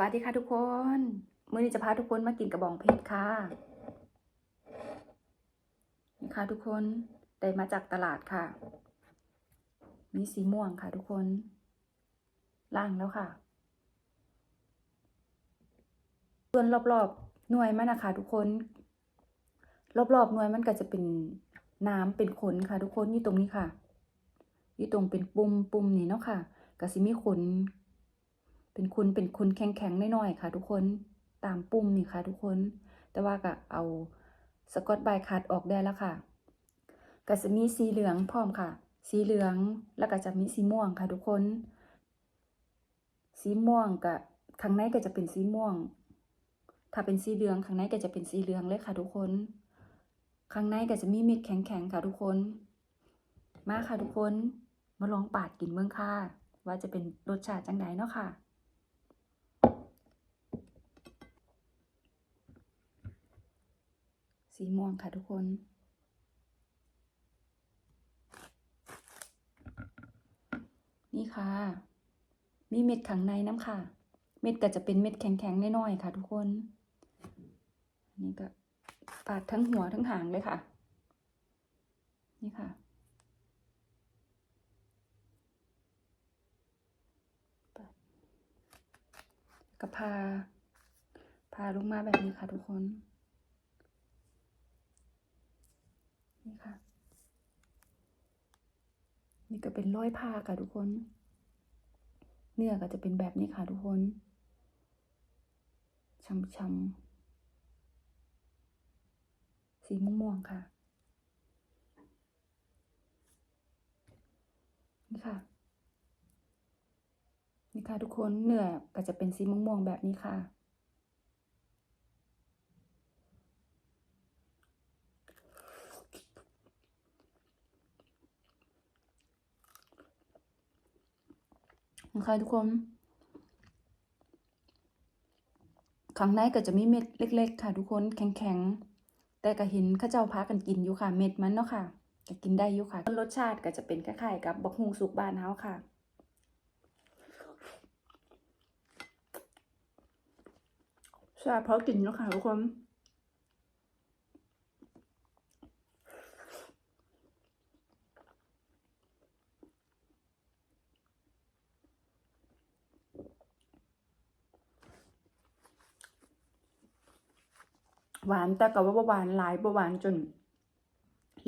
วัสดีค่ะทุกคน มื้อนี้จะพาทุกคนมากินกระบองเพชรค่ะนี่ค่ะทุกคนได้มาจากตลาดค่ะ มีสีม่วงค่ะทุกคน ล่างแล้วค่ะ ส่วนรอบๆหน่วยมันนะคะทุกคน รอบๆหน่วยมันก็จะเป็นน้ำเป็นขนค่ะ ทุกคนอยู่ตรงนี้ค่ะ อยู่ตรงเป็นปุ่มปุ่มนี่เนาะค่ะก็สิมีขน เป็นคุณเป็นคุณแข็งๆน้อยๆค่ะ ทุกคนตามปุ่มนี่ค่ะ ทุกคน แต่ว่าก็เอาสกอตบรท์คัดออกได้แล้วค่ะก็จะมีสีเหลืองพร้อมค่ะ สีเหลืองแล้วก็จะมีสีม่วงค่ะ ทุกคน สีม่วงกับข้างในก็จะเป็นสีม่วง ถ้าเป็นสีเหลืองข้างในก็จะเป็นสีเหลืองเลยค่ะ ทุกคน ข้างในก็จะมีม็ดแข็งๆค่ะ ทุกคน มาค่ะทุกคน มาลองปาดกินเมืองค่ะ ว่าจะเป็นรสชาติจังไดเนาะค่ะ สีม่วงค่ะทุกคน นี่ค่ะ มีเม็ดข้างในน้ำค่ะ เม็ดก็จะเป็นเม็ดแข็งๆน้อยๆค่ะ ทุกคนนนี้ก็ปาดทั้งหัวทั้งหางเลยค่ะ นี่ค่ะก็พา พาลงมาแบบนี้ค่ะทุกคน นี่ค่ะ นี่ก็เป็นร้อยผ้าค่ะทุกคน เนื้อก็จะเป็นแบบนี้ค่ะทุกคนช้ำๆสีม่วงๆค่ะ นี่ค่ะ นี่ค่ะทุกคนเนื้อก็จะเป็นสีม่วงๆแบบนี้ค่ะ นะคะทุกคนข้างในก็จะมีเม็ดเล็ก ๆ ค่ะ ทุกคนแข็งๆ แต่ก็เห็นข้าเจ้าพากันกินอยู่ค่ะ เม็ดมันเนาะค่ะก็กินได้อยู่ค่ะรสชาติก็จะเป็นคล้ายๆกับบักฮุงสุกบ้านเฮาค่ะใช่เพราะกินเนาะค่ะทุกคน หวานแต่ก็ว่าบ่หวานหลายบ่หวานจน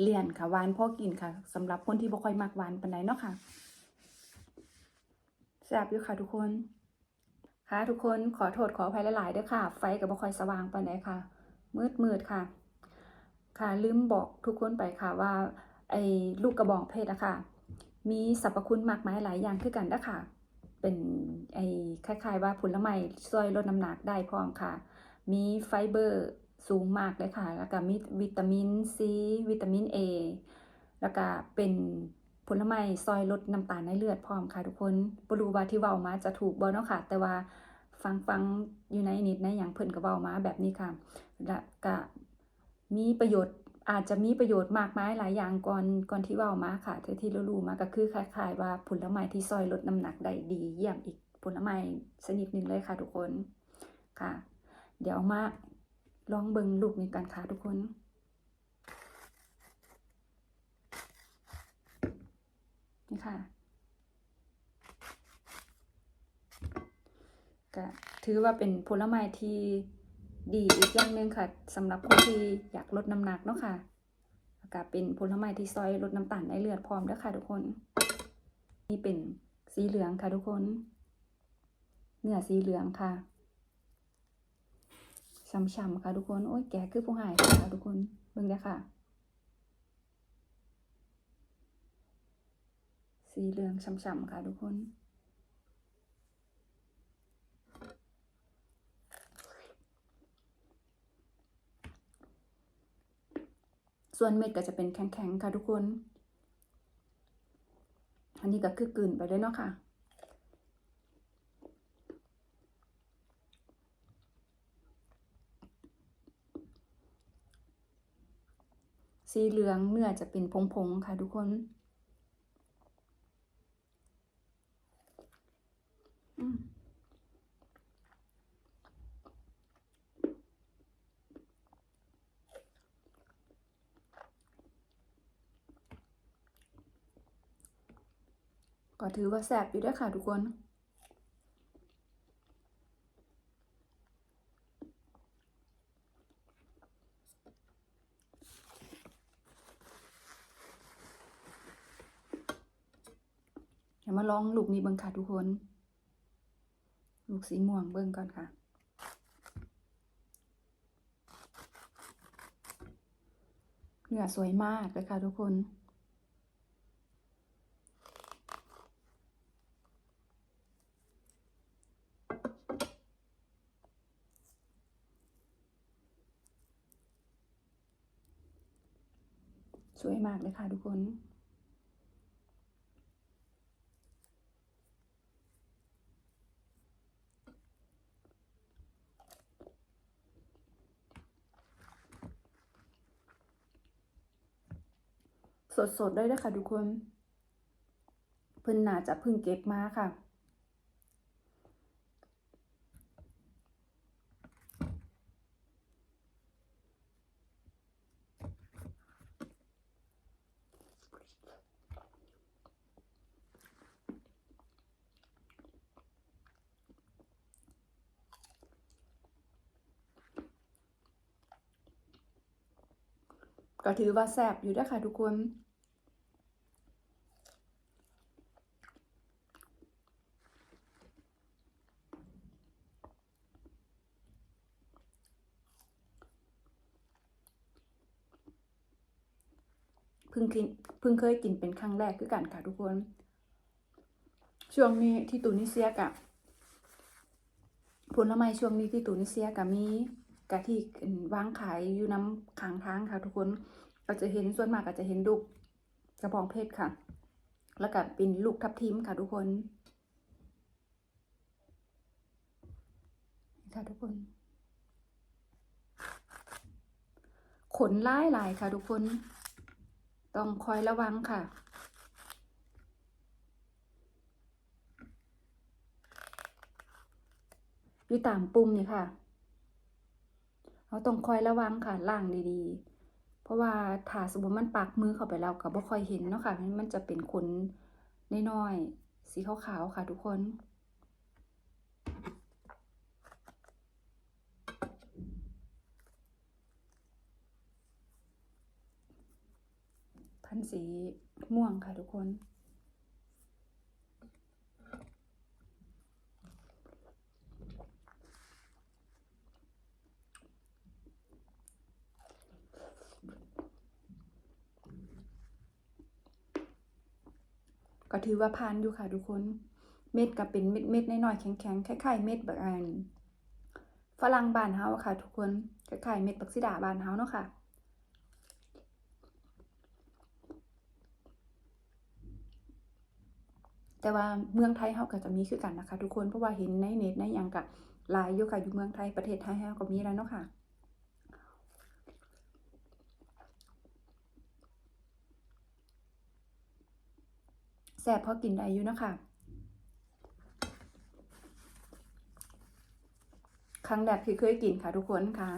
เลี่ยนค่ะหวานพอกินค่ะสำหรับคนที่บ่ค่อยมักหวานปานใดเนาะค่ะแซ่บอยู่ค่ะทุกคน ค่ะทุกคนขอโทษขออภัยหลายๆเด้อค่ะ ไฟก็บ่ค่อยสว่างปานใดค่ะ มืดมืดค่ะ ค่ะลืมบอกทุกคนไปค่ะว่า ไอ้ลูกกระบองเพชรอะค่ะ มีสรรพคุณมากมายหลายอย่างคือกันเด้อค่ะ เป็นไอ้คล้ายๆ ว่าผลไม้ช่วยลดน้ำหนักได้พร้อมค่ะ มีไฟเบอร์ สูงมากเลยค่ะ แล้วก็มีวิตามินซีวิตามิน A แล้วก็เป็นผลไม้ซอยลดน้ำตาลในเลือดพร้อมค่ะทุกคนบรู้ว่าที่เว้ามาจะถูกบ่เนาะค่ะ แต่ว่าฟังฟังอยู่ในนิดในอย่างเพิ่นก็เว้ามาแบบนี้ค่ะและก็มีประโยชน์อาจจะมีประโยชน์มากมายหลายอย่างก่อนก่อนที่เว้ามาค่ะที่ที่รู้มาก็คือคล้ายๆ ว่าผลไม้ที่ซอยลดน้ำหนักได้ดีเยี่ยมอีกผลไม้ชนิดหนึ่งเลยค่ะทุกคนค่ะ เดี๋ยวมา ลองเบิ่งลูกนี้กันค่ะทุกคนนี่ค่ะก็ถือว่าเป็นผลไม้ที่ดีอีกอย่างหนึ่งค่ะสำหรับคนที่อยากลดน้ำหนักเนาะค่ะก็เป็นผลไม้ที่ซอยลดน้ำตาลในเลือดพร้อมด้วยค่ะทุกคน นี่เป็นสีเหลืองค่ะทุกคน เนื้อสีเหลืองค่ะ ช้ำๆค่ะทุกคน โอ้ยแก่คือผู้หายค่ะทุกคนเบิ่งเด้ค่ะ สีเหลืองช้ำๆค่ะทุกคนส่วนเม็ดก็จะเป็นแข็งๆ ค่ะทุกคน อันนี้ก็คือกลืนไปเลยเนาะค่ะ สีเหลืองเนื้อจะเป็นผงๆค่ะทุกคนก็ถือว่าแสบอยู่ด้วยค่ะทุกคน ดี๋ยวมาลองลูกนี้เบิ่งค่ะทุกคน ลูกสีม่วงเบิ่งก่อนค่ะ เนื้อสวยมากเลยค่ะทุกคนสวยมากเลยค่ะทุกคน สดๆได้เลยค่ะทุกคน เพิ่นน่าจะเพิ่งเก็บมาค่ะ ก็ถือว่าแซ่บอยู่ด้วยค่ะทุกคนเพิ่งกินเพิ่งเคยกินเป็นครั้งแรกคือกันค่ะทุกคน ช่วงนี้ที่ตูนิเซียกับผลไม้ช่วงนี้ที่ตูนิเซียกับมี กะที่วางขายอยู่น้ำขางทางค่ะ ทุกคนก็จะเห็นส่วนมากก็จะเห็นลูกกระบองเพชรค่ะ แล้วก็เป็นลูกทับทิมค่ะทุกคนนะค่ะทุกคนขนล่ายลายค่ะ ทุกคน ต้องคอยระวังค่ะอยู่ตามปุ่มนี่ค่ะ เราต้องคอยระวังค่ะล่างดีๆ เพราะว่าถ้าสมมติมันปักมือเข้าไปแล้วก็บ่ค่อยเห็นเนาะค่ะมันจะเป็นขนน้อยๆสีขาวๆค่ะทุกคนพันสีม่วงค่ะทุกคน ก็ถือว่าผ่านอยู่ค่ะทุกคน เม็ดก็เป็นเม็ดเม็ดน้อยๆแข็งๆคล้ายๆเม็ดแบบอันฝรั่งบานเฮาอะค่ะ ทุกคนคล้ายๆเม็ดบักซิดาบานเฮาเนาะค่ะแต่ว่าเมืองไทยเฮาก็จะมีคือกันนะคะ ทุกคนเพราะว่าเห็นในเน็ตในหยังกะหลายอยู่ค่ะอยู่เมืองไทยประเทศไทยเฮาก็มีแล้วเนาะค่ะ แซ่บพอกินได้อยู่นะค่ะครั้งแรกที่เคยกินค่ะทุกคนค่ะ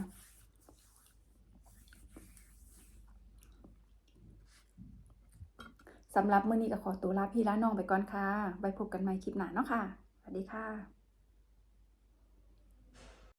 สำหรับมื้อนี้ก็ขอตัวลาพี่ลาน้องไปก่อนค่ะ ไว้พบกันใหม่คลิปหน้าเนาะค่ะ สวัสดีค่ะ